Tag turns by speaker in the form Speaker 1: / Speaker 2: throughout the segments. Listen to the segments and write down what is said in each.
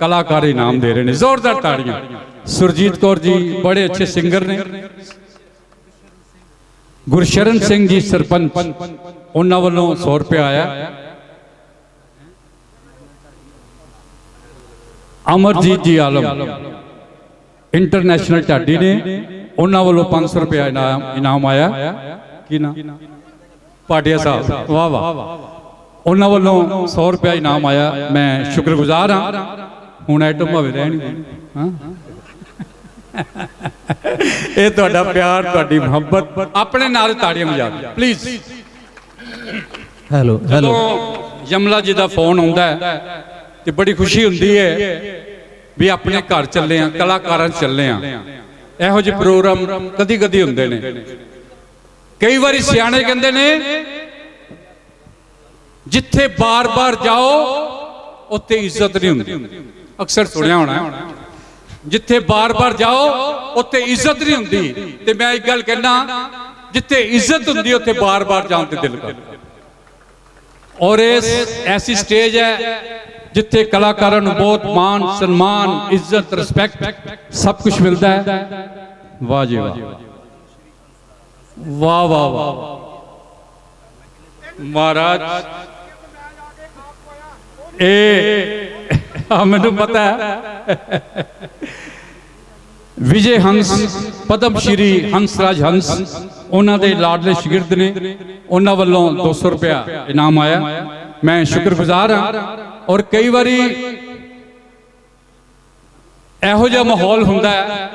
Speaker 1: ਕਲਾਕਾਰ ਇਨਾਮ ਦੇ ਰਹੇ ਨੇ ਜ਼ੋਰਦਾਰ ਤਾੜੀਆਂ ਸੁਰਜੀਤ ਕੌਰ ਜੀ ਬੜੇ ਅੱਛੇ ਸਿੰਗਰ ਨੇ ਗੁਰਸ਼ਰਨ ਸਿੰਘ ਜੀ ਸਰਪੰਚ ਉਹਨਾਂ ਵੱਲੋਂ 100 ਰੁਪਏ ਆਇਆ ਅਮਰਜੀਤ ਜੀ ਆਲਮ ਇੰਟਰਨੈਸ਼ਨਲ ਢਾਡੀ ਨੇ ਉਹਨਾਂ ਵੱਲੋਂ 500 ਰੁਪਏ ਇਨਾਮ ਇਨਾਮ ਆਇਆ ਕੀ ਨਾ ਪਾਟਿਆ ਸਾਹਿਬ ਵਾਹ ਵਾਹ ਉਹਨਾਂ ਵੱਲੋਂ 100 ਰੁਪਏ ਇਨਾਮ ਆਇਆ ਮੈਂ ਸ਼ੁਕਰਗੁਜ਼ਾਰ ਹਾਂ ਹੁਣ ਆਈਟਮ ਭਾਵੇਂ ਰਹਿਣ ਹੀ। ਇਹ ਤੁਹਾਡਾ ਪਿਆਰ ਤੁਹਾਡੀ ਮੁਹੱਬਤ। ਆਪਣੇ ਨਾਲ ਤਾੜੀਆਂ ਵਜਾ ਪਲੀਜ਼
Speaker 2: ਹੈਲੋ ਹੈਲੋ
Speaker 1: ਜਦੋਂ ਯਮਲਾ ਜੀ ਦਾ ਫੋਨ ਆਉਂਦਾ ਹੈ ਤੇ ਬੜੀ ਖੁਸ਼ੀ ਹੁੰਦੀ ਹੈ ਵੀ ਆਪਣੇ ਘਰ ਚੱਲੇ ਆ ਕਲਾਕਾਰਾਂ ਚੱਲੇ ਆ ਇਹੋ ਜਿਹੇ ਪ੍ਰੋਗਰਾਮ ਕਦੀ ਕਦੀ ਹੁੰਦੇ ਨੇ। ਕਈ ਵਾਰੀ ਸਿਆਣੇ ਕਹਿੰਦੇ ਨੇ ਜਿੱਥੇ ਬਾਰ-ਬਾਰ ਜਾਓ ਉੱਥੇ ਇੱਜ਼ਤ ਨਹੀਂ ਹੁੰਦੀ। ਅਕਸਰ ਸੁਣਿਆ ਹੋਣਾ। ਜਿੱਥੇ ਬਾਰ-ਬਾਰ ਜਾਓ, ਉੱਥੇ ਇੱਜ਼ਤ ਨਹੀਂ ਹੁੰਦੀ। ਤੇ ਮੈਂ ਇੱਕ ਗੱਲ ਕਹਿਣਾ ਜਿੱਥੇ ਇੱਜ਼ਤ ਹੁੰਦੀ, ਉੱਥੇ ਬਾਰ-ਬਾਰ ਜਾਣ ਤੇ ਦਿਲ ਕਰਦਾ। ਔਰ ਇਸ ਐਸੀ ਸਟੇਜ ਹੈ, ਜਿੱਥੇ ਕਲਾਕਾਰਾਂ ਨੂੰ ਬਹੁਤ ਮਾਣ, ਸਨਮਾਨ, ਇੱਜ਼ਤ ਰਿਸਪੈਕਟ ਸਭ ਕੁਝ ਮਿਲਦਾ ਹੈ। ਵਾਹ ਜੀ ਵਾਹ। ਵਾਹ ਵਾਹ ਵਾਹ। ਮਹਾਰਾਜ, ਇਹ ਆ ਮੈਨੂੰ ਪਤਾ ਹੈ। ਵਿਜੇ ਹੰਸ ਪਦਮ ਸ਼੍ਰੀ ਹੰਸਰਾਜ ਹੰਸ ਉਹਨਾਂ ਦੇ ਲਾਡਲੇ ਸ਼ਾਗਿਰਦ ਨੇ ਉਹਨਾਂ ਵੱਲੋਂ 200 ਰੁਪਇਆ ਇਨਾਮ ਆਇਆ। ਮੈਂ ਸ਼ੁਕਰਗੁਜ਼ਾਰ ਹਾਂ ਔਰ ਕਈ ਵਾਰੀ ਇਹੋ ਜਿਹਾ ਮਾਹੌਲ ਹੁੰਦਾ ਹੈ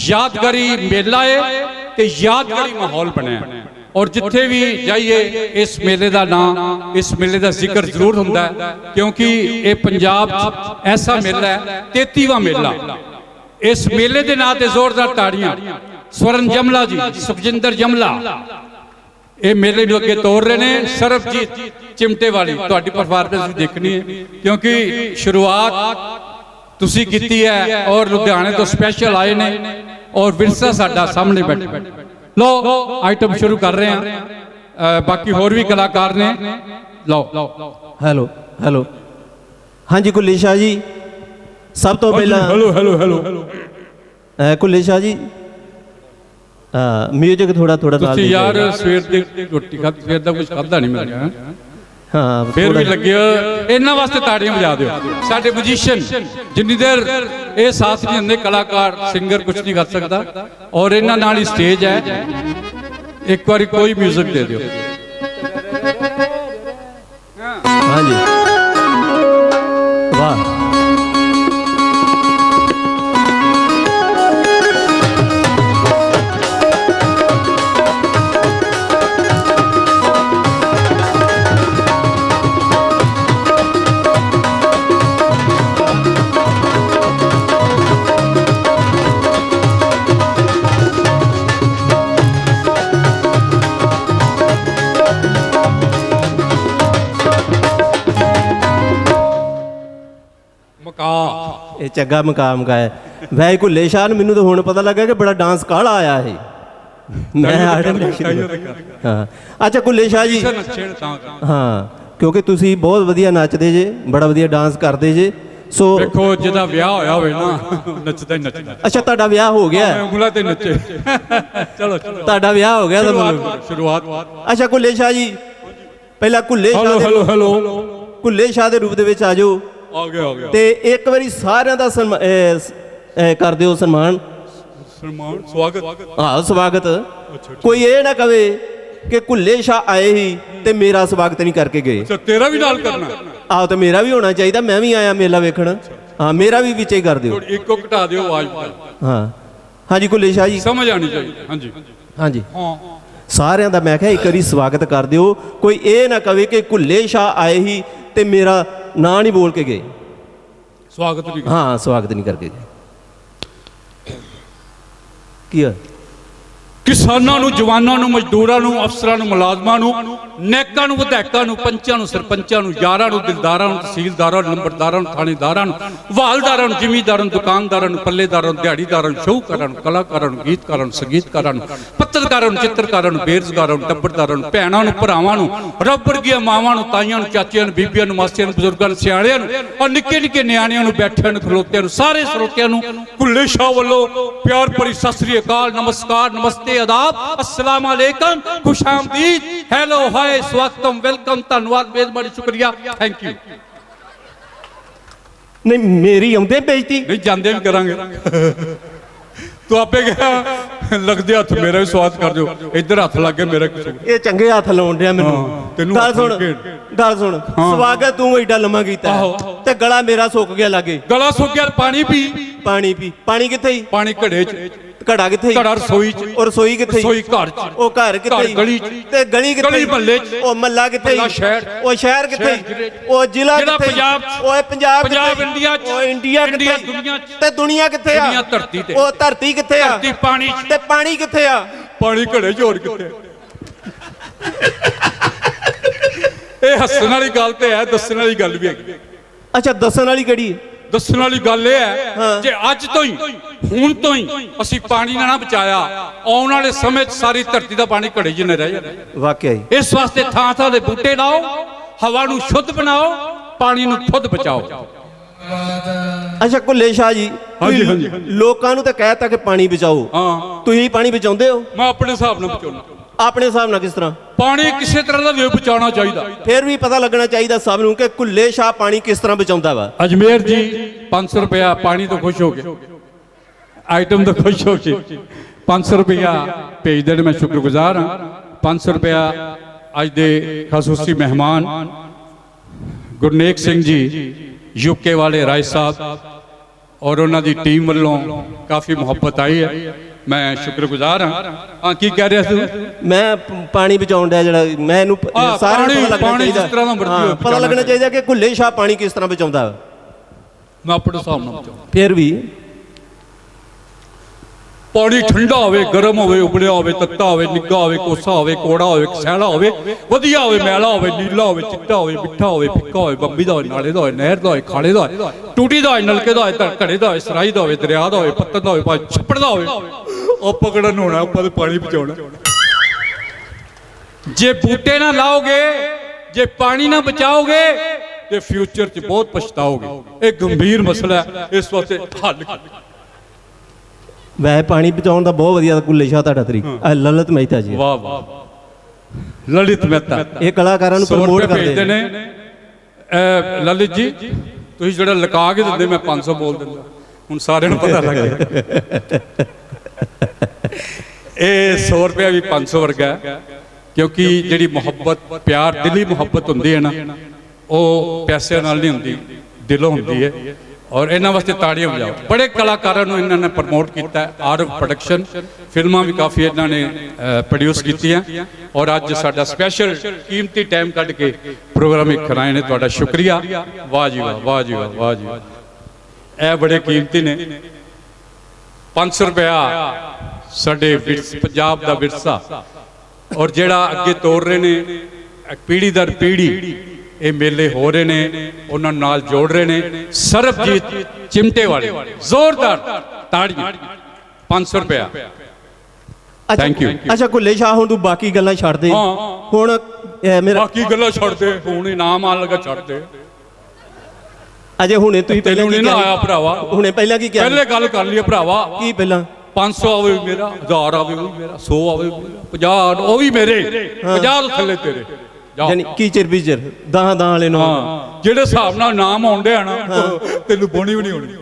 Speaker 1: ਯਾਦਗਾਰੀ ਮੇਲਾ ਹੈ ਤੇ ਯਾਦਗਾਰੀ ਮਾਹੌਲ ਬਣਿਆ। ਹੈ। ਔਰ ਜਿੱਥੇ ਵੀ ਜਾਈਏ, ਇਸ ਮੇਲੇ ਦਾ ਨਾਮ, ਇਸ ਮੇਲੇ ਦਾ ਜ਼ਿਕਰ ਜ਼ਰੂਰ ਹੁੰਦਾ ਹੈ, ਕਿਉਂਕਿ ਇਹ ਪੰਜਾਬ 'ਚ ਐਸਾ ਮੇਲਾ ਹੈ 33ਵਾਂ ਮੇਲਾ। ਇਸ ਮੇਲੇ ਦੇ ਨਾਂ ਤੇ ਜ਼ੋਰਦਾਰ ਤਾੜੀਆਂ। ਸਵਰਨ ਜਮਲਾ ਜੀ, ਸੁਖਜਿੰਦਰ ਜਮਲਾ। ਇਹ ਮੇਲੇ ਨੂੰ ਅੱਗੇ ਤੋਰ ਰਹੇ ਨੇ ਸਰਬਜੀਤ ਚਿਮਟੇ ਵਾਲੀ ਤੁਹਾਡੀ ਪਰਫਾਰਮੈਂਸ ਵੀ ਦੇਖਣੀ ਹੈ, ਕਿਉਂਕਿ ਸ਼ੁਰੂਆਤ ਤੁਸੀਂ ਕੀਤੀ ਹੈ ਔਰ ਲੁਧਿਆਣੇ ਤੋਂ ਸਪੈਸ਼ਲ ਆਏ ਨੇ ਔਰ ਵਿਰਸਾ ਸਾਡਾ ਸਾਹਮਣੇ ਬੈਠਾ ਲਓ ਆਈਟਮ ਸ਼ੁਰੂ ਕਰ ਰਹੇ ਹਾਂ। ਬਾਕੀ ਹੋਰ ਵੀ ਕਲਾਕਾਰ ਨੇ। ਲਓ।
Speaker 2: Hello hello. ਹਾਂਜੀ ਕੁੱਲੀ ਸ਼ਾਹ ਜੀ। ਸਭ ਤੋਂ ਪਹਿਲਾਂ
Speaker 1: hello hello hello.
Speaker 2: Kulli Shah ji. ਆ ਮਿਊਜ਼ਿਕ ਥੋੜਾ ਥੋੜਾ ਨਾਲ
Speaker 1: ਤੁਸੀਂ ਯਾਰ। ਸਵੇਰ ਦੀ ਰੋਟੀ ਖਾਧੀ ਸਵੇਰ ਦਾ ਕੁਝ ਖਾਧਾ ਨਹੀਂ ਰਿਹਾ
Speaker 2: ਹਾਂ
Speaker 1: ਫੇਰ ਵੀ ਲੱਗਿਆ ਇਹਨਾਂ ਵਾਸਤੇ ਤਾੜੀਆਂ ਵਜਾ ਦਿਓ। ਸਾਡੇ ਮਿਊਜ਼ੀਸ਼ੀਅਨ ਜਿੰਨੀ ਦੇਰ ਇਹ ਸਾਥ ਨਹੀਂ ਹੁੰਦੇ ਕਲਾਕਾਰ ਸਿੰਗਰ ਕੁਝ ਨਹੀਂ ਕਰ ਸਕਦਾ। ਔਰ ਇਹਨਾਂ ਨਾਲ ਹੀ ਸਟੇਜ ਹੈ। ਇੱਕ ਵਾਰੀ ਕੋਈ 뮤직 ਦੇ ਦਿਓ।
Speaker 2: ਹਾਂਜੀ। ਵਾਹ।
Speaker 1: ਮਕਾ
Speaker 2: ਇਹ ਚੰਗਾ ਮਕਾਮ ਗਾਇਆ ਵੈ ਕੁੱਲੇ ਸ਼ਾਹ ਨੂੰ ਮੈਨੂੰ ਤਾਂ ਹੁਣ ਪਤਾ ਲੱਗਾ ਕਿ ਬੜਾ ਡਾਂਸ ਕਾਲਾ ਆਇਆ ਇਹ। ਮੈਂ ਆਰਡਰ ਹਾਂ। ਅੱਛਾ ਕੁੱਲੇ ਸ਼ਾਹ ਜੀ। ਹਾਂ ਕਿਉਂਕਿ ਤੁਸੀਂ ਬਹੁਤ ਵਧੀਆ ਨੱਚਦੇ ਜੇ ਬੜਾ ਵਧੀਆ ਡਾਂਸ ਕਰਦੇ ਜੇ। ਸੋ
Speaker 1: ਵੇਖੋ ਜਿਹਦਾ ਵਿਆਹ ਹੋਇਆ ਹੋਵੇ ਨਾ ਨੱਚਦਾ ਹੀ ਨੱਚਦਾ।
Speaker 2: ਅੱਛਾ ਤੁਹਾਡਾ ਵਿਆਹ ਹੋ ਗਿਆ।
Speaker 1: ਮੈਂ
Speaker 2: ਹੈ?
Speaker 1: ਉਂਗਲਾਂ ਤੇ ਨੱਚੇ। ਚਲੋ ਚਲੋ।
Speaker 2: ਤੁਹਾਡਾ ਵਿਆਹ ਹੋ ਗਿਆ ਤਾਂ ਮਤਲਬ।
Speaker 1: ਸ਼ੁਰੂਆਤ।
Speaker 2: ਅੱਛਾ ਕੁੱਲੇ ਸ਼ਾਹ ਜੀ। ਪਹਿਲਾਂ ਕੁੱਲੇ ਸ਼ਾਹ
Speaker 1: ਹੈਲੋ
Speaker 2: ਦੇ
Speaker 1: ਹੈਲੋ ਹੈਲੋ
Speaker 2: ਕੁੱਲੇ ਸ਼ਾਹ ਦੇ ਰੂਪ ਦੇ ਵਿੱਚ ਆ ਜਾਓ।
Speaker 1: ਆ ਗਿਆ ਆ ਗਿਆ।
Speaker 2: ਤੇ ਇੱਕ ਵਾਰੀ ਸਾਰਿਆਂ ਦਾ ਸਨਮਾ- ਅਹ ਸ- ਅਹ ਕਰ ਦਿਓ ਸਨਮਾਨ।
Speaker 1: ਸਨਮਾਨ ਸਵਾਗਤ।
Speaker 2: ਹਾਂ ਸਵਾਗਤ। ਕੋਈ ਇਹ ਨਾ ਕਵੇ ਕਿ ਕੁੱਲੇ ਸ਼ਾਹ ਆਏ ਹੀ ਤੇ ਮੇਰਾ ਸਵਾਗਤ ਨਹੀਂ ਕਰਕੇ ਗਏ।
Speaker 1: ਅੱਛਾ ਤੇਰਾ ਵੀ ਨਾਲ ਕਰਨਾ।
Speaker 2: ਆਹ ਤਾਂ ਮੇਰਾ ਵੀ ਹੋਣਾ ਚਾਹੀਦਾ ਮੈਂ ਵੀ ਆਇਆ ਮੇਲਾ ਵੇਖਣ। ਹਾਂ ਮੇਰਾ ਵੀ ਵਿੱਚੇ ਕਰ ਦਿਓ।
Speaker 1: ਇੱਕੋ ਘਟਾ ਦਿਓ ਆਵਾਜ਼।
Speaker 2: ਹਾਂ। ਹਾਂਜੀ ਕੁੱਲੇ ਸ਼ਾਹ ਜੀ।
Speaker 1: ਸਮਝ ਆਣੀ ਚਾਹੀਦੀ। ਹਾਂਜੀ।
Speaker 2: ਹਾਂਜੀ।
Speaker 1: ਹਾਂ।
Speaker 2: ਸਾਰਿਆਂ ਦਾ ਮੈਂ ਕਿਹਾ ਇੱਕ ਵਾਰੀ ਸਵਾਗਤ ਕਰ ਦਿਓ। ਕੋਈ ਇਹ ਨਾ ਕਵੇ ਕਿ ਕੁੱਲੇ ਸ਼ਾਹ ਆਏ ਹੀ ਤੇ ਮੇਰਾ ਨਾਂ ਨਹੀਂ ਬੋਲ ਕੇ ਗਏ
Speaker 1: ਸਵਾਗਤ ਵੀ
Speaker 2: ਹਾਂ ਸਵਾਗਤ ਨਹੀਂ ਕਰਕੇ ਗਏ ਕੀ ਹੋਇਆ?
Speaker 1: ਕਿਸਾਨਾਂ ਨੂੰ, ਜਵਾਨਾਂ ਨੂੰ, ਮਜ਼ਦੂਰਾਂ ਨੂੰ, ਅਫਸਰਾਂ ਨੂੰ, ਮੁਲਾਜ਼ਮਾਂ ਨੂੰ, ਨੈਕਾਂ ਨੂੰ, ਵਿਧਾਇਕਾਂ ਨੂੰ, ਪੰਚਾਂ ਨੂੰ, ਸਰਪੰਚਾਂ ਨੂੰ, ਯਾਰਾਂ ਨੂੰ, ਦਿਲਦਾਰਾਂ ਨੂੰ, ਤਹਿਸੀਲਦਾਰਾਂ ਨੂੰ, ਨੰਬਰਦਾਰਾਂ ਨੂੰ, ਥਾਣੇਦਾਰਾਂ ਨੂੰ, ਵਾਲਦਾਰਾਂ ਨੂੰ, ਜ਼ਿਮੀਂਦਾਰਾਂ ਨੂੰ, ਦੁਕਾਨਦਾਰਾਂ ਨੂੰ, ਪੱਲੇਦਾਰਾਂ ਨੂੰ, ਦਿਹਾੜੀਦਾਰਾਂ ਨੂੰ, ਸ਼ੌਹਕਾਰਾਂ ਨੂੰ, ਕਲਾਕਾਰਾਂ ਨੂੰ, ਗੀਤਕਾਰਾਂ ਨੂੰ, ਸੰਗੀਤਕਾਰਾਂ ਨੂੰ, ਪੱਤਰਕਾਰਾਂ ਨੂੰ, ਚਿੱਤਰਕਾਰਾਂ ਨੂੰ, ਬੇਰੁਜ਼ਗਾਰਾਂ ਨੂੰ, ਟੱਬਰਦਾਰਾਂ ਨੂੰ, ਭੈਣਾਂ ਨੂੰ, ਭਰਾਵਾਂ ਨੂੰ ਰੱਬ ਵਰਗੀਆਂ ਮਾਵਾਂ ਨੂੰ, ਤਾਈਆਂ ਨੂੰ, ਚਾਚਿਆਂ ਨੂੰ, ਬੀਬੀਆਂ ਨੂੰ, ਮਾਸੀਆਂ ਨੂੰ, ਬਜ਼ੁਰਗਾਂ ਨੂੰ, ਸਿਆਣਿਆਂ ਨੂੰ, ਔਰ ਨਿੱਕੇ ਨਿੱਕੇ ਨਿਆਣਿਆਂ ਨੂੰ, ਬੈਠਿਆਂ ਨੂੰ, ਖਲੋਤਿਆਂ ਨੂੰ, ਸਾਰੇ ਸਰੋਤਿਆਂ ਨੂੰ, ਕੁੱਲੇ ਸ਼ਾਹ ਵੱਲੋਂ ਪਿਆਰ ਭਰੀ ਸਤਿ ਸ੍ਰੀ ਅਕਾਲ, ਨਮਸਕਾਰ, ਨਮਸਤੇ ਆਦਾਬ ਅਸਲਾਮ ਅਲੈਕਮ ਖੁਸ਼ਾਮਦੀਦ ਹੈਲੋ ਹਾਏ ਸਵਾਗਤਮ ਵੈਲਕਮ ਧੰਨਵਾਦ ਬੇਦ ਬੜੀ ਸ਼ੁਕਰੀਆ। ਥੈਂਕ ਯੂ
Speaker 2: ਨਹੀਂ ਮੇਰੀ ਆਉਂਦੇ ਬੇਇੱਜ਼ਤੀ?
Speaker 1: ਨਹੀਂ ਜਾਂਦੇ ਵੀ ਕਰਾਂਗੇ। ਤੂੰ ਆਪੇ ਗਿਆ ਲੱਗਦੇ ਹੱਥ ਮੇਰਾ ਵੀ ਸਵਾਦ ਕਰ ਦਿਓ ਇੱਧਰ ਹੱਥ ਲੱਗ ਗਿਆ ਮੇਰਾ ਕਿਸੇ
Speaker 2: ਇਹ ਚੰਗੇ ਹੱਥ ਲਾਉਣ ਡਿਆ ਮੈਨੂੰ।
Speaker 1: ਤੈਨੂੰ
Speaker 2: ਗੱਲ ਸੁਣ। ਗੱਲ ਸੁਣ। ਸਵਾਗਤ ਤੂੰ ਐਡਾ ਲੰਮਾ ਕੀਤਾ। ਤੇ ਗਲਾ ਮੇਰਾ ਸੁੱਕ ਗਿਆ ਲਾਗੇ।
Speaker 1: ਗਲਾ ਸੁੱਕ ਗਿਆ ਪਾਣੀ ਪੀ।
Speaker 2: ਪਾਣੀ ਪੀ। ਪਾਣੀ ਕਿੱਥੇ ਹੀ
Speaker 1: ਪਾਣੀ ਘੜੇ ਚ।
Speaker 2: ਘੜਾ ਕਿੱਥੇ ਹੀ
Speaker 1: ਘੜਾ ਰਸੋਈ ਚ
Speaker 2: ਔਰ ਰਸੋਈ ਕਿੱਥੇ ਹੀ
Speaker 1: ਰਸੋਈ ਘਰ ਚ
Speaker 2: ਉਹ ਘਰ ਕਿੱਥੇ ਹੀ
Speaker 1: ਗਲੀ ਚ।
Speaker 2: ਤੇ ਗਲੀ ਕਿੱਥੇ
Speaker 1: ਗਲੀ
Speaker 2: ਹੀ?
Speaker 1: ਮੁਹੱਲੇ ਚ।
Speaker 2: ਉਹ ਮੱਲਾ ਕਿੱਥੇ ਹੀ?
Speaker 1: ਮਹੱਲਾ ਸ਼ਹਿਰ।
Speaker 2: ਉਹ ਸ਼ਹਿਰ ਕਿੱਥੇ ਹੀ? ਉਹ ਜ਼ਿਲ੍ਹਾ ਕਿੱਥੇ ਹੀ?
Speaker 1: ਪੰਜਾਬ।
Speaker 2: ਉਹ ਪੰਜਾਬ
Speaker 1: ਪੰਜਾਬ
Speaker 2: ਕਿੱਥੇ ਹੀ?
Speaker 1: ਇੰਡੀਆ ਚ।
Speaker 2: ਉਹ ਇੰਡੀਆ ਕਿੱਥੇ ਹੀ?
Speaker 1: ਦੁਨੀਆ ਚ।
Speaker 2: ਤੇ ਦੁਨੀਆ ਕਿੱਥੇ ਆ
Speaker 1: ਦੁਨੀਆ ਧਰਤੀ ਤੇ।
Speaker 2: ਉਹ ਧਰਤੀ ਕਿੱਥੇ ਆ
Speaker 1: ਧਰਤੀ ਪਾਣੀ ਚ।
Speaker 2: ਤੇ ਪਾਣੀ ਕਿੱਥੇ ਆ
Speaker 1: ਪਾਣੀ ਘੜੇ ਚ ਹੋਰ ਕਿੱਥੇ ਇਹ ਹੱਸਣ ਵਾਲੀ ਗੱਲ ਤੇ ਹੈ ਦੱਸਣ ਵਾਲੀ ਗੱਲ ਵੀ ਹੈਗੀ
Speaker 2: ਅੱਛਾ ਦੱਸਣ ਵਾਲੀ ਕਿਹੜੀ ਹੈ?
Speaker 1: ਦੱਸਣ ਵਾਲੀ ਗੱਲ ਇਹ ਹੈ। ਜੇ ਅੱਜ ਤੋਂ ਹੀ ਹੁਣ ਤੋਂ ਹੀ ਅਸੀਂ ਪਾਣੀ ਨਾ ਬਚਾਇਆ ਆਉਣ ਵਾਲੇ ਸਮੇਂ 'ਚ ਸਾਰੀ ਧਰਤੀ ਦਾ ਪਾਣੀ ਘੜੇ ਨਾ ਰਹਿ ਜਾਣਾ।
Speaker 2: ਵਾਕਿਆ ਹੀ।
Speaker 1: ਇਸ ਵਾਸਤੇ ਥਾਂ ਥਾਂ ਦੇ ਬੂਟੇ ਲਾਓ ਹਵਾ ਨੂੰ ਸ਼ੁੱਧ ਬਣਾਓ ਪਾਣੀ ਨੂੰ ਖੁਦ ਬਚਾਓ।
Speaker 2: ਅੱਛਾ ਕੁੱਲੇ ਸ਼ਾਹ ਜੀ
Speaker 1: ਹਾਂਜੀ, ਹਾਂਜੀ।
Speaker 2: ਲੋਕਾਂ ਨੂੰ ਤਾਂ ਕਹਿਤਾ ਕਿ ਪਾਣੀ ਬਚਾਓ।
Speaker 1: ਹਾਂ।
Speaker 2: ਤੁਸੀਂ ਪਾਣੀ ਬਚਾਉਂਦੇ ਹੋ?
Speaker 1: ਮੈਂ ਆਪਣੇ ਹਿਸਾਬ ਨਾਲ ਬਚਾਉਣਾ
Speaker 2: ਆਪਣੇ ਹਿਸਾਬ ਨਾਲ ਕਿਸ ਤਰ੍ਹਾਂ?
Speaker 1: ਪਾਣੀ ਕਿਸੇ ਤਰ੍ਹਾਂ ਦਾ ਵੀ ਬਚਾਉਣਾ ਚਾਹੀਦਾ।
Speaker 2: ਫਿਰ ਵੀ ਪਤਾ ਲੱਗਣਾ ਚਾਹੀਦਾ ਸਭ ਨੂੰ ਕਿ ਕੁੱਲੇ ਸ਼ਾਹ ਪਾਣੀ ਕਿਸ ਤਰ੍ਹਾਂ ਬਚਾਉਂਦਾ ਵਾ।
Speaker 1: ਅਜਮੇਰ ਜੀ 500 ਰੁਪਇਆ ਪਾਣੀ ਤੋਂ ਖੁਸ਼ ਹੋ ਗਏ। ਆਈਟਮ ਤੋਂ ਖੁਸ਼ ਹੋ ਕੇ 500 ਰੁਪਇਆ ਭੇਜ ਦੇਣ ਮੈਂ ਸ਼ੁਕਰਗੁਜ਼ਾਰ ਹਾਂ। 500 ਰੁਪਇਆ ਅੱਜ ਦੇ ਖਸੂਸੀ ਮਹਿਮਾਨ ਗੁਰਨੇਕ ਸਿੰਘ ਜੀ ਯੂਕੇ ਵਾਲੇ ਰਾਏ ਸਾਹਿਬ ਔਰ ਉਹਨਾਂ ਦੀ ਟੀਮ ਵੱਲੋਂ ਕਾਫੀ ਮੁਹੱਬਤ ਆਈ ਹੈ। ਮੈਂ ਸ਼ੁਕਰਗੁਜ਼ਾਰ ਹਾਂ ਹਾਂ ਕੀ ਕਹਿ ਰਿਹਾ ਸੀ ਤੂੰ?
Speaker 2: ਮੈਂ ਪ- ਪਾਣੀ ਬਚਾਉਣ ਦਾ ਜਿਹੜਾ ਮੈਂ ਇਹਨੂੰ ਪ-
Speaker 1: ਹਾਂ,
Speaker 2: ਸਾਰਿਆਂ ਨੂੰ
Speaker 1: ਪਾਣੀ-
Speaker 2: ਪਤਾ ਲੱਗਣਾ
Speaker 1: ਪਾਣੀ ਜਿਸ
Speaker 2: ਚਾਹੀਦਾ
Speaker 1: ਤਰ੍ਹਾਂ ਦਾ ਮਰਜ਼ੀ
Speaker 2: ਹਾਂ,
Speaker 1: ਹੋਵੇ,
Speaker 2: ਪਤਾ
Speaker 1: ਬਚਾਉਣਾ
Speaker 2: ਲੱਗਣਾ ਚਾਹੀਦਾ ਕਿ ਕੁੱਲੇ ਸ਼ਾਹ ਪਾਣੀ ਕਿਸ ਤਰ੍ਹਾਂ ਬਚਾਉਂਦਾ ਵਾ
Speaker 1: ਮੈਂ ਆਪਣੇ ਹਿਸਾਬ ਨਾਲ
Speaker 2: ਫਿਰ ਵੀ
Speaker 1: ਪਾਣੀ ਠੰਡਾ ਹੋਵੇ ਗਰਮ ਹੋਵੇ ਉਬਲਿਆ ਹੋਵੇ ਤੱਤਾ ਹੋਵੇ ਨਿੱਘਾ ਹੋਵੇ ਕੋਸਾ ਹੋਵੇ ਕੋੜਾ ਹੋਵੇ ਸਹਿਲਾ ਹੋਵੇ ਵਧੀਆ ਹੋਵੇ ਮੈਲਾ ਹੋਵੇ ਨੀਲਾ ਹੋਵੇ ਚਿੱਟਾ ਹੋਵੇ ਮਿੱਠਾ ਹੋਵੇ ਫਿੱਕਾ ਹੋਵੇ ਬੰਬੀ ਦਾ ਹੋਵੇ ਨਾਲੇ ਦਾ ਹੋਵੇ ਨਹਿਰ ਦਾ ਹੋਵੇ ਖਾਲੇ ਦਾ ਹੋਵੇ ਟੂਟੀ ਦਾ ਹੋਵੇ ਨਲਕੇ ਦਾ ਹੋਵੇ ਧੜ- ਘੜੇ ਦਾ ਹੋਵੇ ਸਰਾਈ ਦਾ ਹੋਵੇ ਦਰਿਆ ਦਾ ਹੋਵੇ ਪੱਤਨ ਦਾ ਹੋਵੇ ਭਾਵੇਂ ਛੱਪੜ ਦਾ ਹੋਵੇ ਉਹ ਪਕੜਨ ਹੋਣਾ ਆਪਾਂ ਤੇ ਪਾਣੀ ਬਚਾਉਣਾ ਜੇ ਬੂਟੇ ਨਾ ਲਾਓਗੇ ਜੇ ਪਾਣੀ ਨਾ ਬਚਾਓਗੇ ਤੇ ਫਿਊਚਰ 'ਚ ਬਹੁਤ ਪਛਤਾਓਗੇ। ਇਹ ਗੰਭੀਰ ਮਸਲਾ ਹੈ ਇਸ ਵਾਸਤੇ ਹੱਲ
Speaker 2: ਵੈਸੇ ਪਾਣੀ ਬਚਾਉਣ ਦਾ ਬਹੁਤ ਵਧੀਆ ਕੁੱਲੇ ਸ਼ਾਹ ਤੁਹਾਡਾ ਤਰੀਕਾ। ਲਲਿਤ ਮਹਿਤਾ ਜੀ।
Speaker 1: ਵਾਹ ਵਾਹ ਲਲਿਤ ਮਹਿਤਾ।
Speaker 2: ਇਹ ਕਲਾਕਾਰਾਂ ਨੂੰ ਪ੍ਰਮੋਟ ਕਰਦੇ ਨੇ।
Speaker 1: ਲਲਿਤ ਜੀ ਤੁਸੀਂ ਜਿਹੜਾ ਲਗਾ ਕੇ ਦਿੰਦੇ ਮੈਂ 500 ਬੋਲ ਦਿੰਦਾ। ਹੁਣ ਸਾਰਿਆਂ ਨੂੰ ਪਤਾ ਲੱਗ ਗਿਆ। ਇਹ 100 ਰੁਪਏ ਵੀ 500 ਵਰਗਾ ਕਿਉਂਕਿ ਜਿਹੜੀ ਮੁਹੱਬਤ, ਪਿਆਰ, ਦਿਲੀ ਮੁਹੱਬਤ ਹੁੰਦੀ ਹੈ ਨਾ, ਉਹ ਪੈਸਿਆਂ ਨਾਲ ਨਹੀਂ ਹੁੰਦੀ, ਦਿਲੋਂ ਹੁੰਦੀ ਹੈ। ਔਰ ਇਹਨਾਂ ਵਾਸਤੇ ਤਾੜੀਆਂ ਵਜਾਓ। ਬੜੇ ਕਲਾਕਾਰਾਂ ਨੂੰ ਇਹਨਾਂ ਨੇ ਪ੍ਰਮੋਟ ਕੀਤਾ ਹੈ ਆਰਟ ਪ੍ਰੋਡਕਸ਼ਨ ਫਿਲਮਾਂ ਵੀ ਕਾਫੀ ਇਹਨਾਂ ਨੇ ਪ੍ਰੋਡਿਊਸ ਕੀਤੀਆਂ। ਔਰ ਅੱਜ ਸਾਡਾ ਸਪੈਸ਼ਲ ਕੀਮਤੀ ਟਾਈਮ ਕੱਢ ਕੇ ਪ੍ਰੋਗਰਾਮ ਇੱਕ ਕਰਾਏ ਨੇ। ਤੁਹਾਡਾ ਸ਼ੁਕਰੀਆ। ਵਾਹ ਜੀ ਵਾਹ ਵਾਹ ਜੀ ਵਾਹ ਵਾਹ ਜੀ ਇਹ ਬੜੇ ਕੀਮਤੀ ਨੇ। 500 ਰੁਪਇਆ ਸਾਡੇ ਪੰਜਾਬ ਦਾ ਵਿਰਸਾ। ਔਰ ਜਿਹੜਾ ਅੱਗੇ ਤੋਰ ਰਹੇ ਨੇ ਪੀੜੀ ਦਰ ਪੀੜੀ ਇਹ ਮੇਲੇ ਹੋ ਰਹੇ ਨੇ ਉਹਨਾਂ ਨਾਲ ਜੋੜ ਰਹੇ ਨੇ। ਸਰਬਜੀਤ ਚਿਮਟੇ ਵਾਲੇ ਜ਼ੋਰਦਾਰ ਤਾੜੀਆਂ 500 ਰੁਪਇਆ।
Speaker 2: ਅੱਛਾ
Speaker 1: Thank you.
Speaker 2: ਅੱਛਾ ਕੁੱਲੇ ਸ਼ਾਹ ਹੁਣ ਤੂੰ ਬਾਕੀ ਗੱਲਾਂ ਛੱਡ ਦੇ। ਹੁਣ ਮੇਰਾ
Speaker 1: ਬਾਕੀ ਗੱਲਾਂ ਛੱਡ ਦੇ ਹੁਣ ਇਨਾਮ ਆਣ ਲੱਗਾ ਛੱਡ ਦੇ।
Speaker 2: ਅਜੇ ਹੁਣੇ ਤੁਸੀਂ ਪਹਿਲਾਂ ਕੀ
Speaker 1: ਨਹੀਂ ਨਾ ਆਇਆ ਭਰਾਵਾ।
Speaker 2: ਹੁਣੇ ਪਹਿਲਾਂ ਕੀ ਕਿਹਾ
Speaker 1: ਪਹਿਲੇ ਗੱਲ ਕਰ ਲਈ ਭਰਾਵਾ।
Speaker 2: ਕੀ ਪਹਿਲਾਂ?
Speaker 1: 500 ਆਵੇ ਮੇਰਾ 1000 ਆਵੇ ਮੇਰਾ 100 ਆਵੇ ਵੀ ਮੇਰਾ 50 ਉਹ ਵੀ ਮੇਰੇ। 50 ਤੋਂ ਥੱਲੇ ਤੇਰੇ।
Speaker 2: ਯਾਨੀ ਕੀ ਚਿਰ ਵਿਚਰ ਦਾਹਾਂ ਦਾਹਾਂ ਵਾਲੇ ਨੂੰ।
Speaker 1: ਹਾਂ। ਜਿਹੜੇ ਹਿਸਾਬ ਨਾਲ ਨਾਮ ਆਉਂਦੇ ਆ ਨਾ ਤੈਨੂੰ ਬੋਣੀ ਵੀ ਨਹੀਂ ਹੋਣੀ।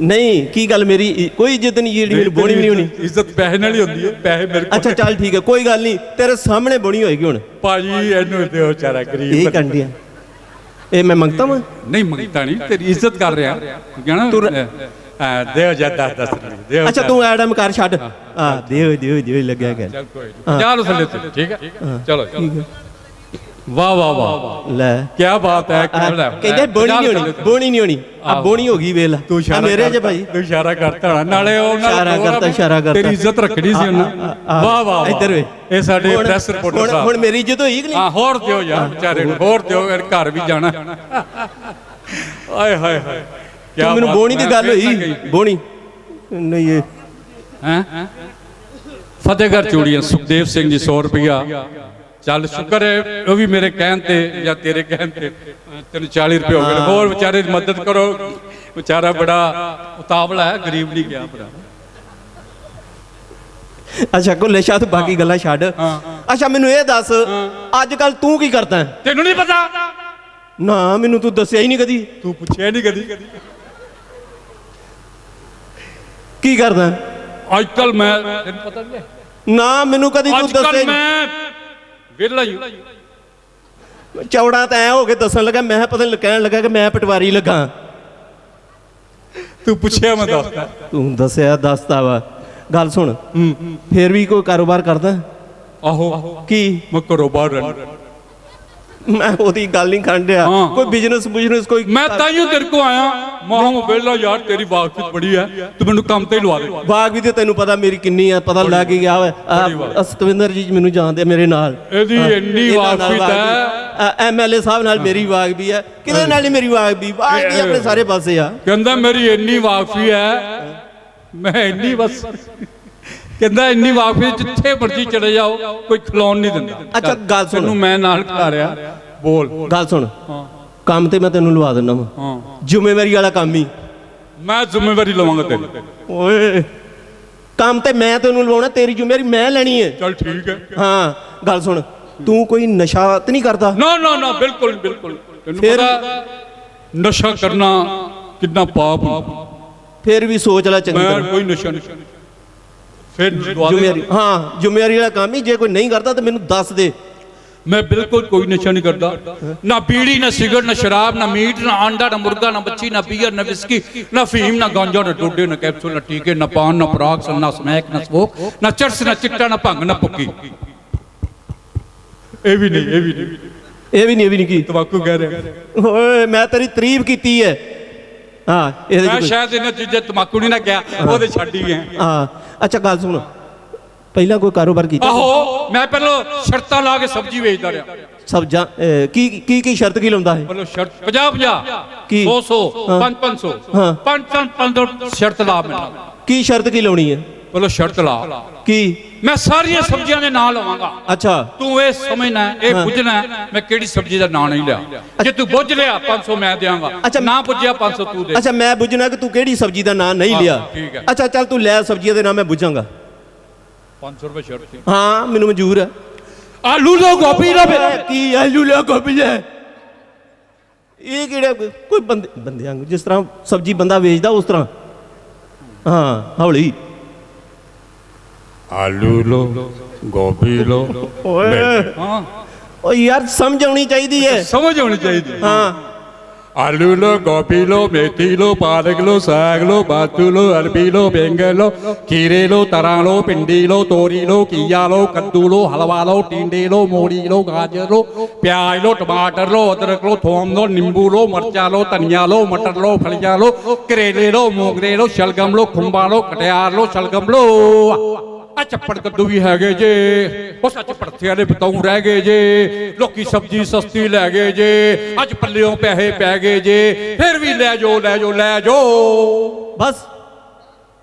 Speaker 2: ਨਹੀਂ ਕੀ ਗੱਲ ਮੇਰੀ? ਕੋਈ ਇੱਜ਼ਤ ਨਹੀਂ ਜਿਹੜੀ ਮੈਨੂੰ ਬੋਣੀ ਵੀ ਨਹੀਂ ਹੋਣੀ।
Speaker 1: ਇੱਜ਼ਤ ਪੈਸੇ ਨਾਲ ਹੀ ਹੁੰਦੀ ਹੈ ਪੈਸੇ ਮੇਰੇ ਕੋਲ
Speaker 2: ਅੱਛਾ ਚੱਲ ਠੀਕ ਹੈ ਕੋਈ ਗੱਲ ਨਹੀਂ। ਤੇਰੇ ਸਾਹਮਣੇ ਬਣੀ ਹੋਏਗੀ ਹੁਣ।
Speaker 1: ਭਾਜੀ ਇਹਨੂੰ ਦਿਓ ਵਿਚਾਰਾ
Speaker 2: ਇਹ
Speaker 1: ਗਰੀਬ
Speaker 2: ਕੰਡਿਆ। ਇਹ ਮੈਂ ਮੰਗਤਾ ਵਾਂ?
Speaker 1: ਨਹੀਂ ਮੰਗਤਾ ਨਹੀਂ ਤੇਰੀ ਇੱਜ਼ਤ ਕਰ ਰਿਹਾ। ਕਹਿਣਾ
Speaker 2: ਤੂੰ-
Speaker 1: ਹਾਂ ਦਿਓ ਜਾ 10 10 ਰੁਪਏ ਦਿਓ
Speaker 2: ਅੱਛਾ ਤੂੰ ਐਡਮ ਕਰ ਛੱਡ। ਆ ਦਿਓ ਦਿਓ ਦਿਓ ਲੱਗਿਆ ਕਰ।
Speaker 1: ਚੱਲ ਕੋਈ ਨਹੀਂ 50 ਥੱਲੇ ਤੇ ਠੀਕ ਹੈ। ਚਲੋ ਚਲੋ। ਵਾਹ ਵਾਹ ਵਾਹ।
Speaker 2: ਲੈ।
Speaker 1: ਕੀ ਬਾਤ ਹੈ ਕਹਿ ਲੈ।
Speaker 2: ਕਹਿੰਦੇ ਬੋਣੀ ਨਹੀਂ ਹੋਣੀ ਬੋਣੀ ਨਹੀਂ ਹੋਣੀ। ਆ। ਬੋਣੀ ਹੋ ਗਈ ਵੇਲ
Speaker 1: ਤੂੰ ਇਸ਼ਾਰਾ
Speaker 2: ਮੇਰੇ ਜੇ ਭਾਈ।
Speaker 1: ਤੂੰ ਇਸ਼ਾਰਾ ਕਰਤਾ। ਨਾਲੇ ਉਹਨਾਂ
Speaker 2: ਇਸ਼ਾਰਾ ਕਰਤਾ, ਇਸ਼ਾਰਾ ਕਰਤਾ।
Speaker 1: ਤੇਰੀ ਇੱਜ਼ਤ ਰੱਖਣੀ ਸੀ ਉਹਨਾਂ। ਵਾਹ ਵਾਹ।
Speaker 2: ਇੱਧਰ ਵੇ।
Speaker 1: ਇਹ ਸਾਡੇ ਪ੍ਰੈਸ ਰਿਪੋਰਟਰ
Speaker 2: ਹੁਣ-
Speaker 1: ਸਾਹਿਬ।
Speaker 2: ਹੁਣ ਮੇਰੀ ਇੱਜ਼ਤ ਹੋਈ ਕਿ ਨਹੀਂ?
Speaker 1: ਹਾਂ ਹੋਰ ਦਿਓ ਯਾਰ ਵਿਚਾਰੇ ਨੂੰ ਹੋਰ ਦਿਓ ਘਰ ਵੀ ਜਾਣਾ। ਆਏ ਹਾਏ ਹਾਏ।
Speaker 2: ਤੂੰ ਮੈਨੂੰ ਬੋਣੀ ਦੀ ਗੱਲ ਹੋਈ। ਬੋਣੀ। ਨਹੀਂ ਇਹ
Speaker 1: ਹੈ? ਫਤਿਹਗੜ੍ਹ ਚੂੜੀਆਂ ਸੁਖਦੇਵ ਸਿੰਘ ਜੀ 100 ਰੁਪਇਆ ਚੱਲ ਸ਼ੁਕਰ ਹੈ ਉਹ ਵੀ ਮੇਰੇ ਕਹਿਣ ਤੇ ਜਾਂ ਤੇਰੇ ਕਹਿਣ ਤੇ ਤੈਨੂੰ 40 ਰੁਪਏ ਹੋ ਗਏ ਹੋਰ ਵਿਚਾਰੇ ਦੀ ਮਦਦ ਕਰੋ। ਵਿਚਾਰਾ ਬੜਾ ਉਤਾਵਲਾ ਹੈ ਗਰੀਬ ਨਹੀਂ ਗਿਆ ਭਰਾ।
Speaker 2: ਅੱਛਾ ਕੁੱਲੇ ਸ਼ਾਹ ਤੂੰ ਬਾਕੀ ਗੱਲਾਂ ਛੱਡ। ਅੱਛਾ ਮੈਨੂੰ ਇਹ ਦੱਸ ਅੱਜ ਕੱਲ ਤੂੰ ਕੀ ਕਰਦਾ?
Speaker 1: ਤੈਨੂੰ ਨਹੀਂ ਪਤਾ।
Speaker 2: ਨਾ ਮੈਨੂੰ ਤੂੰ ਦੱਸਿਆ ਹੀ ਨਹੀਂ ਕਦੀ।
Speaker 1: ਤੂੰ ਪੁੱਛਿਆ ਨਹੀਂ ਕਦੀ।
Speaker 2: ਕੀ ਕਰਦਾ?
Speaker 1: ਅੱਜ ਕੱਲ ਮੈਂ ਤੈਨੂੰ ਪਤਾ ਨਹੀਂ।
Speaker 2: ਨਾ ਮੈਨੂੰ ਕਦੀ ਤੂੰ
Speaker 1: ਅੱਜ
Speaker 2: ਦੱਸਿਆ
Speaker 1: ਕੱਲ
Speaker 2: ਹੀ ਨਹੀਂ।
Speaker 1: ਮੈਂ ਵਿਹਲਾ ਹੀ।
Speaker 2: ਚੌੜਾ ਤਾਂ ਐ ਹੋ ਕੇ ਦੱਸਣ ਲੱਗਾ ਮੈਂ ਪਤਾ ਨਹੀਂ ਕਹਿਣ ਲੱਗਾ ਕਿ ਮੈਂ ਪਟਵਾਰੀ ਲੱਗਾ।
Speaker 1: ਤੂੰ ਪੁੱਛਿਆ ਮੈਂ ਦੱਸਦਾ
Speaker 2: ਤੂੰ ਦੱਸਿਆ ਦੱਸਦਾ ਵਾ। ਗੱਲ ਸੁਣ ਫੇਰ ਵੀ ਕੋਈ ਕਾਰੋਬਾਰ ਕਰਦਾ?
Speaker 1: ਆਹੋ।
Speaker 2: ਕੀ?
Speaker 1: ਮੈਂ ਘਰੋਂ ਬਾਹਰ ਰਹਿਣਾ।
Speaker 2: ਮੈਂ ਉਹਦੀ ਗੱਲ ਨਹੀਂ ਕਰਨ ਡਿਆ।
Speaker 1: ਹਾਂ।
Speaker 2: ਕੋਈ ਬਿਜ਼ਨਸ ਬਿਜ਼ਨਸ ਕੋਈ
Speaker 1: ਮੈਂ ਤਾਈਓ ਤੇਰੇ ਕੋ ਆਇਆ। ਮਾਂ ਵਿਹਲਾ ਯਾਰ ਤੇਰੀ ਵਾਕਫੀਤ ਬੜੀ ਹੈ। ਤੂੰ ਮੈਨੂੰ ਕੰਮ ਤੇ ਹੀ ਲਵਾ ਦੇ।
Speaker 2: ਬਾਗ ਵੀ ਤੇ ਤੈਨੂੰ ਪਤਾ ਮੇਰੀ ਕਿੰਨੀ ਆ ਪਤਾ ਲੱਗ ਹੀ ਗਿਆ ਵਾ। ਆਹ ਸਤਵਿੰਦਰ ਜੀ ਮੈਨੂੰ ਜਾਣਦੇ ਆ ਮੇਰੇ ਨਾਲ।
Speaker 1: ਇਹਦੀ ਇੰਨੀ ਵਾਕਫੀਤ ਹੈ
Speaker 2: ਐਮਐਲਏ ਸਾਹਿਬ ਨਾਲ ਮੇਰੀ ਵਾਗ ਵੀ ਹੈ। ਕਿਹਦੇ ਨਾਲ ਨਹੀਂ ਮੇਰੀ ਵਾਗ ਵੀ? ਵਾਗ ਵੀ ਆਪਣੇ ਸਾਰੇ ਪਾਸੇ ਆ।
Speaker 1: ਕਹਿੰਦਾ ਮੇਰੀ ਇੰਨੀ ਵਾਕਫੀ ਹੈ। ਮੈਂ ਇੰਨੀ ਬਸ ਕਹਿੰਦਾ ਇੰਨੀ ਵਾਕਫੀ ਜਿੱਥੇ ਮਰਜ਼ੀ ਚਲੇ ਜਾਓ ਕੋਈ ਖਲੋਣ ਨਹੀਂ ਦਿੰਦਾ।
Speaker 2: ਅੱਛਾ, ਗੱਲ ਸੁਣ।
Speaker 1: ਤੈਨੂੰ ਮੈਂ ਨਾਲ ਖਿਲਾ ਰਿਹਾ ਬੋਲ।
Speaker 2: ਗੱਲ ਸੁਣ।
Speaker 1: ਹਾਂ
Speaker 2: ਕੰਮ ਤੇ ਮੈਂ ਤੈਨੂੰ ਲਵਾ ਦਿੰਦਾ
Speaker 1: ਹਾਂ।
Speaker 2: ਜ਼ਿੰਮੇਵਾਰੀ ਵਾਲਾ ਕੰਮ ਹੀ।
Speaker 1: ਮੈਂ ਜ਼ਿੰਮੇਵਾਰੀ ਲਵਾਂਗਾ ਤੇਰੀ
Speaker 2: ਓਏ ਕੰਮ ਤੇ ਮੈਂ ਤੈਨੂੰ ਲਵਾਉਣਾ ਤੇਰੀ ਜ਼ਿੰਮੇਵਾਰੀ ਮੈਂ ਲੈਣੀ ਹੈ
Speaker 1: ਚੱਲ ਠੀਕ ਹੈ।
Speaker 2: ਹਾਂ ਗੱਲ ਸੁਣ। ਤੂੰ ਕੋਈ ਨਸ਼ਾ ਤੇ ਨਹੀਂ ਕਰਦਾ?
Speaker 1: ਨਾ ਨਾ ਨਾ ਬਿਲਕੁਲ ਬਿਲਕੁਲ। ਤੈਨੂੰ ਪਤਾ ਨਸ਼ਾ ਕਰਨਾ ਕਿੰਨਾ ਪਾਪ
Speaker 2: ਫੇਰ ਵੀ ਸੋਚ ਲੈ ਚੰਗੀ
Speaker 1: ਮੈਂ
Speaker 2: ਤਰ੍ਹਾਂ।
Speaker 1: ਕੋਈ ਨਸ਼ਾ ਨਹੀਂ ਫਿਰ।
Speaker 2: ਜ਼ਿੰਮੇਵਾਰੀ ਹਾਂ ਜ਼ਿੰਮੇਵਾਰੀ ਵਾਲਾ ਕੰਮ ਹੀ ਜੇ ਕੋਈ ਨਹੀਂ ਕਰਦਾ ਤਾਂ ਮੈਨੂੰ ਦੱਸ ਦੇ।
Speaker 1: ਮੈਂ ਬਿਲਕੁਲ ਕੋਈ ਨਸ਼ਾ ਨਹੀਂ ਕਰਦਾ। ਨਾ ਬੀੜੀ ਨਾ ਸਿਗਰਟ ਨਾ ਸ਼ਰਾਬ ਨਾ ਮੀਟ ਨਾ ਆਂਡਾ ਨਾ ਮੁਰਗਾ ਨਾ ਬੱਚੀ ਨਾ ਬੀਅਰ ਨਾ ਵਿਸਕੀ ਨਾ ਫੀਮ ਨਾ ਗਾਂਜਾ ਨਾ ਡੋਡੇ ਨਾ ਕੈਪਸੂਲ ਨਾ ਟੀਕੇ ਨਾ ਪਾਨ ਨਾ ਪਰਾਗ ਨਾ ਸਮੈਕ ਨਾ ਸਮੋਕ ਨਾ ਚਰਸ ਨਾ ਚਿੱਟਾ ਨਾ ਭੰਗ ਨਾ ਪੁੱਕੀ ਇਹ ਵੀ ਨਹੀਂ ਇਹ ਵੀ ਨਹੀਂ।
Speaker 2: ਇਹ ਵੀ ਨਹੀਂ ਇਹ ਵੀ ਨਹੀਂ ਕੀ?
Speaker 1: ਤਵਾਕੂ ਕਹਿ ਰਿਹਾ।
Speaker 2: ਓਏ ਮੈਂ ਤੇਰੀ ਤਾਰੀਫ ਕੀਤੀ ਹੈ। ਹਾਂ ਇਹਦੇ
Speaker 1: ਮੈਂ ਸ਼ਾਇਦ ਇਹਨਾਂ ਚੀਜ਼ਾਂ ਤਮਾਕੂ ਨਹੀਂ ਨਾ ਕਿਹਾ ਉਹਦੇ ਛੱਡ ਹੀ ਗਏ।
Speaker 2: ਹਾਂ ਅੱਛਾ ਗੱਲ ਸੁਣ। ਪਹਿਲਾਂ ਕੋਈ ਕਾਰੋਬਾਰ ਕੀਤਾ?
Speaker 1: ਆਹੋ ਮੈਂ ਪਹਿਲਾਂ ਸ਼ਰਤਾਂ ਲਾ ਕੇ ਸਬਜ਼ੀ ਵੇਚਦਾ ਰਿਹਾ।
Speaker 2: ਸਬਜ਼ਾਂ ਅਹ, ਕੀ ਕੀ ਕੀ ਸ਼ਰਤ ਕੀ ਲਾਉਂਦਾ ਹੈ
Speaker 1: ਪਹਿਲਾਂ ਸ਼ਰਤ 50 50
Speaker 2: ਕੀ?
Speaker 1: 100
Speaker 2: ਹਾਂ।
Speaker 1: 5 500
Speaker 2: ਹਾਂ।
Speaker 1: 5 5 ਸ਼ਰਤ ਲਾ ਮੈਨੂੰ।
Speaker 2: ਕੀ ਸ਼ਰਤ ਕੀ ਲਾਉਣੀ ਹੈ?
Speaker 1: ਪਹਿਲਾਂ ਸ਼ਰਤ ਲਾ।
Speaker 2: ਕੀ?
Speaker 1: ਮੈਂ ਸਾਰੀਆਂ ਸਬਜ਼ੀਆਂ ਦੇ ਨਾਂ ਲਵਾਂਗਾ।
Speaker 2: ਅੱਛਾ।
Speaker 1: ਤੂੰ ਇਹ ਸਮਝਣਾ ਇਹ ਬੁੱਝਣਾ ਮੈਂ ਕਿਹੜੀ ਸਬਜ਼ੀ ਦਾ ਨਾਂ ਨਹੀਂ ਲਿਆ। ਜੇ ਤੂੰ ਬੁੱਝ ਲਿਆ 500 ਮੈਂ ਦੇਵਾਂਗਾ
Speaker 2: ਅੱਛਾ।
Speaker 1: ਨਾ ਬੁੱਝਿਆ 500 ਤੂੰ ਦੇ।
Speaker 2: ਅੱਛਾ ਮੈਂ ਬੁੱਝਣਾ ਕਿ ਤੂੰ ਕਿਹੜੀ ਸਬਜ਼ੀ ਦਾ ਨਾਂ ਨਹੀਂ ਲਿਆ। ਅੱਛਾ ਚੱਲ ਤੂੰ ਲੈ ਸਬਜ਼ੀਆਂ ਦੇ ਨਾਂ ਮੈਂ ਬੁੱਝਾਂਗਾ।
Speaker 1: 500 ਰੁਪਏ ਸ਼ਰਤ
Speaker 2: ਹਾਂ ਮੈਨੂੰ ਮਨਜ਼ੂਰ ਹੈ।
Speaker 1: ਆਲੂ ਲੋ ਗੋਭੀ ਲੋ
Speaker 2: ਕੀ ਆਲੂ ਲਿਆ ਗੋਭੀ ਹੈ? ਇਹ ਕਿਹੜਾ ਕੋਈ- ਬੰਦੇ ਬੰਦਿਆਂ ਵਾਂਗੂ ਜਿਸ ਤਰ੍ਹਾਂ ਸਬਜ਼ੀ ਬੰਦਾ ਵੇਚਦਾ ਉਸ ਤਰ੍ਹਾਂ। ਹਾਂ ਹੌਲੀ।
Speaker 1: ਆਲੂ ਲੋ ਗੋਭੀ ਲੋ
Speaker 2: ਓਏ
Speaker 1: ਹਾਂ।
Speaker 2: ਓ ਯਾਰ ਸਮਝ ਆਉਣੀ ਚਾਹੀਦੀ ਹੈ
Speaker 1: ਸਮਝ ਆਉਣੀ ਚਾਹੀਦੀ
Speaker 2: ਹਾਂ।
Speaker 1: ਆਲੂ ਲੋ ਗੋਭੀ ਲੋ ਮੇਥੀ ਲੋ ਪਾਲਕ ਲੋ ਸਾਗ ਲੋ ਬਾਤੂ ਲੋ ਅਰਬੀ ਲੋ ਬੈਂਗਣ ਲੋ ਖੀਰੇ ਲੋ ਤਰਾਂ ਲੋ ਪਿੰਡੀ ਲੋ ਤੋਰੀ ਲੋ ਕੀਆ ਲੋ ਕੱਦੂ ਲੋ ਹਲਵਾ ਲੋ ਟਿੰਡੇ ਲੋ ਮੋੜੀ ਲੋ ਗਾਜਰ ਲੋ ਪਿਆਜ਼ ਲੋ ਟਮਾਟਰ ਲੋ ਅਦਰਕ ਲੋ ਥੋਮ ਲੋ ਨਿੰਬੂ ਲੋ ਮਰਚਾ ਲੋ ਧਨੀਆ ਲੋ ਮਟਰ ਲੋ ਫਲੀਆਂ ਲੋ ਕਰੇਲੇ ਲੋ ਮੋਗਰੇ ਲੋ ਸ਼ਲਗਮ ਲੋ ਖੁੰਬਾ ਲੋ ਕਟਿਆਰ ਲੋ ਸ਼ਲਗਮ ਲੋ ਆ ਚੱਪੜ ਕੱਦੂ ਵੀ ਹੈਗੇ ਜੇ ਉਸ ਚੱਪੜ ਵਾਲੇ ਬਤਾਉ ਰਹਿ ਗਏ ਜੇ ਲੋਕੀ ਸਬਜ਼ੀ ਸਸਤੀ ਲੈ ਗਏ ਜੇ ਅੱਜ ਪੱਲਿਓਂ ਪੈਸੇ ਪੈ ਗਏ ਜੇ ਫਿਰ ਵੀ ਲੈ ਜਾਓ ਲੈ ਜਾਓ ਲੈ ਜਾਓ
Speaker 2: ਬਸ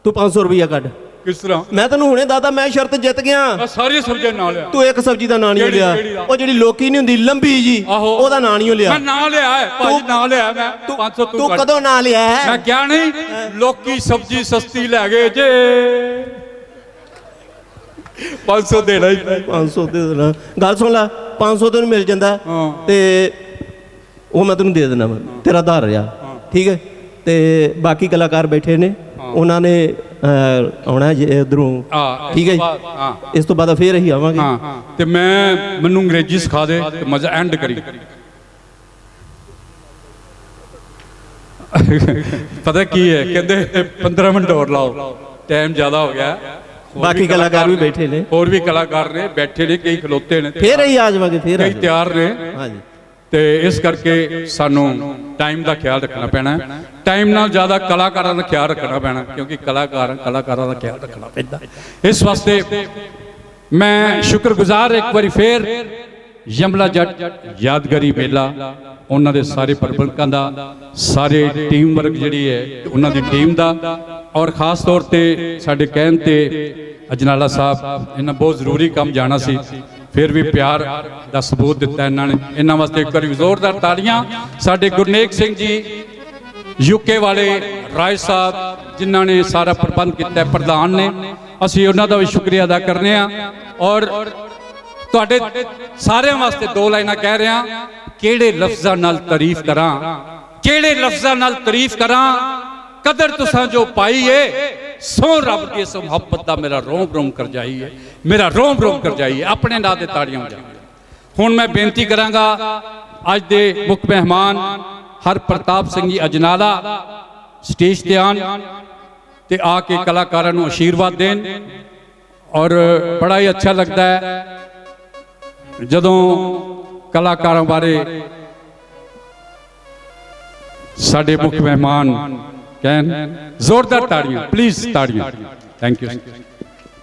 Speaker 2: ਤੂੰ 500 ਰੁਪਇਆ ਕੱਢ
Speaker 1: ਕਿਸ ਤਰ੍ਹਾਂ
Speaker 2: ਮੈਂ ਤੈਨੂੰ ਹੁਣੇ ਦਾਦਾ ਮੈਂ ਸ਼ਰਤ ਜਿੱਤ ਗਿਆ
Speaker 1: ਸਾਰੀਆਂ ਸਬਜ਼ੀਆਂ ਨਾਲ ਲਿਆ
Speaker 2: ਤੂੰ ਇੱਕ ਸਬਜ਼ੀ ਦਾ ਨਾਂ ਨਹੀਂ ਲਿਆ? ਉਹ ਜਿਹੜੀ ਲੋਕੀ ਨਹੀਂ ਹੁੰਦੀ ਲੰਬੀ ਜੀ। ਉਹਦਾ ਨਾਂ ਨਹੀਂ ਲਿਆ
Speaker 1: ਮੈਂ ਨਾਂ ਲਿਆ ਭਾਜੀ ਨਾਂ ਲਿਆ ਮੈਂ 500
Speaker 2: ਤੂੰ। ਕਦੋਂ ਨਾਂ ਲਿਆ?
Speaker 1: ਮੈਂ ਕਿਹਾ ਨਹੀਂ ਲੋਕੀ ਸਬਜ਼ੀ ਸਸਤੀ ਲੈ ਗਏ ਜੇ 500 ਦੇਣਾ ਹੀ ਪਊ।
Speaker 2: 500 ਦੇ ਦੇਣਾ। ਗੱਲ ਸੁਣ ਲੈ 500 ਤੈਨੂੰ ਮਿਲ ਜਾਂਦਾ। ਤੇ ਉਹ ਮੈਂ ਤੈਨੂੰ ਦੇ ਦੇਣਾ ਤੇਰਾ ਆਧਾਰ ਰਿਹਾ ਠੀਕ ਹੈ? ਤੇ ਬਾਕੀ ਕਲਾਕਾਰ ਬੈਠੇ ਨੇ। ਉਹਨਾਂ ਨੇ ਆਉਣਾ ਜੇ ਇਧਰੋਂ। ਠੀਕ ਹੈ
Speaker 1: ਤੋਂ ਬਾਅਦ- ਹਾਂ।
Speaker 2: ਇਸ ਤੋਂ ਬਾਅਦ ਫੇਰ ਅਸੀਂ ਆਵਾਂਗੇ।
Speaker 1: ਤੇ ਮੈਂ ਮੈਨੂੰ ਅੰਗਰੇਜ਼ੀ ਸਿਖਾ ਦੇ ਤੇ ਮਜ਼ਾ ਐਂਡ ਕਰੀ। ਪਤਾ ਕੀ ਹੈ? ਕਹਿੰਦੇ 15 ਮਿੰਟ ਹੋਰ ਲਾਓ। ਟਾਈਮ ਜ਼ਿਆਦਾ ਹੋ ਗਿਆ।
Speaker 2: ਬਾਕੀ ਕਲਾਕਾਰ ਵੀ ਬੈਠੇ ਨੇ।
Speaker 1: ਹੋਰ ਵੀ ਕਲਾਕਾਰ ਨੇ ਬੈਠੇ ਨੇ ਕਈ ਖਲੋਤੇ ਨੇ।
Speaker 2: ਫੇਰ ਅਸੀਂ ਆ ਜਾਵਾਂਗੇ ਫੇਰ
Speaker 1: ਕਈ। ਤਿਆਰ ਨੇ।
Speaker 2: ਹਾਂਜੀ।
Speaker 1: ਤੇ ਇਸ ਕਰਕੇ ਸਾਨੂੰ ਟਾਈਮ ਦਾ ਖਿਆਲ ਰੱਖਣਾ ਪੈਣਾ। ਟਾਈਮ ਨਾਲ ਜ਼ਿਆਦਾ ਕਲਾਕਾਰਾਂ ਦਾ ਖਿਆਲ ਰੱਖਣਾ ਪੈਣਾ ਕਿਉਂਕਿ ਕਲਾਕਾਰ ਕਲਾਕਾਰਾਂ ਦਾ ਖਿਆਲ ਰੱਖਣਾ ਪੈਂਦਾ। ਇਸ ਵਾਸਤੇ ਮੈਂ ਸ਼ੁਕਰਗੁਜ਼ਾਰ ਇੱਕ ਵਾਰੀ ਫੇਰ ਯਮਲਾ ਜੱਟ, ਯਾਦਗਾਰੀ ਮੇਲਾ, ਉਹਨਾਂ ਦੇ ਸਾਰੇ ਪ੍ਰਬੰਧਕਾਂ ਦਾ, ਸਾਰੇ ਟੀਮ ਵਰਕ ਜਿਹੜੀ ਹੈ, ਉਹਨਾਂ ਦੀ ਟੀਮ ਦਾ। ਔਰ ਖਾਸ ਤੌਰ ਤੇ ਸਾਡੇ ਕਹਿਣ ਤੇ ਅਜਨਾਲਾ ਸਾਹਿਬ, ਇਹਨਾਂ ਬਹੁਤ ਜ਼ਰੂਰੀ ਕੰਮ ਜਾਣਾ ਸੀ। ਫਿਰ ਵੀ ਪਿਆਰ ਦਾ ਸਬੂਤ ਦਿੱਤਾ ਇਹਨਾਂ ਨੇ। ਇਹਨਾਂ ਵਾਸਤੇ ਇੱਕ ਵਾਰੀ ਜ਼ੋਰਦਾਰ ਤਾਲੀਆਂ ਸਾਡੇ ਗੁਰਨੇਕ ਸਿੰਘ ਜੀ ਯੂਕੇ ਵਾਲੇ ਰਾਏ ਸਾਹਿਬ, ਜਿਨ੍ਹਾਂ ਨੇ ਸਾਰਾ ਪ੍ਰਬੰਧ ਕੀਤਾ ਪ੍ਰਧਾਨ ਨੇ। ਅਸੀਂ ਉਹਨਾਂ ਦਾ ਵੀ ਸ਼ੁਕਰੀਆ ਅਦਾ ਕਰਨੇ ਆ। ਔਰ ਤੁਹਾਡੇ ਸਾਰਿਆਂ ਵਾਸਤੇ ਦੋ ਲਾਈਨਾਂ ਕਹਿ ਰਿਹਾ, ਕਿਹੜੇ ਲਫ਼ਜ਼ਾਂ ਨਾਲ ਤਾਰੀਫ ਕਰਾਂ? ਕਿਹੜੇ ਲਫ਼ਜ਼ਾਂ ਨਾਲ ਤਾਰੀਫ ਕਰਾਂ? ਕਦਰ ਤੁਸਾਂ ਜੋ ਪਾਈ ਏ, ਸੋ ਰੱਬ ਦੀ ਇਸ ਮੁਹੱਬਤ ਦਾ ਮੇਰਾ ਰੋਮ ਰੋਮ ਕਰ ਜਾਈਏ ਮੇਰਾ ਰੋਮ ਰੋਮ ਕਰ ਜਾਈਏ ਆਪਣੇ ਨਾਂ ਦੇ ਤਾੜੀਆਂ ਵਜਾਈਏ ਹੁਣ ਮੈਂ ਬੇਨਤੀ ਕਰਾਂਗਾ, ਅੱਜ ਦੇ ਮੁੱਖ ਮਹਿਮਾਨ ਹਰ ਪ੍ਰਤਾਪ ਸਿੰਘ ਜੀ ਅਜਨਾਲਾ, ਸਟੇਜ ਤੇ ਆਣ ਤੇ ਆ ਕੇ ਕਲਾਕਾਰਾਂ ਨੂੰ ਆਸ਼ੀਰਵਾਦ ਦੇਣ ਔਰ ਬੜਾ ਹੀ ਅੱਛਾ ਲੱਗਦਾ ਹੈ ਜਦੋਂ ਕਲਾਕਾਰਾਂ ਬਾਰੇ ਸਾਡੇ ਮੁੱਖ ਮਹਿਮਾਨ ਕਹਿਣ ਜ਼ੋਰਦਾਰ ਤਾੜੀਆਂ ਪਲੀਜ਼ ਤਾੜੀਆਂ। Thank you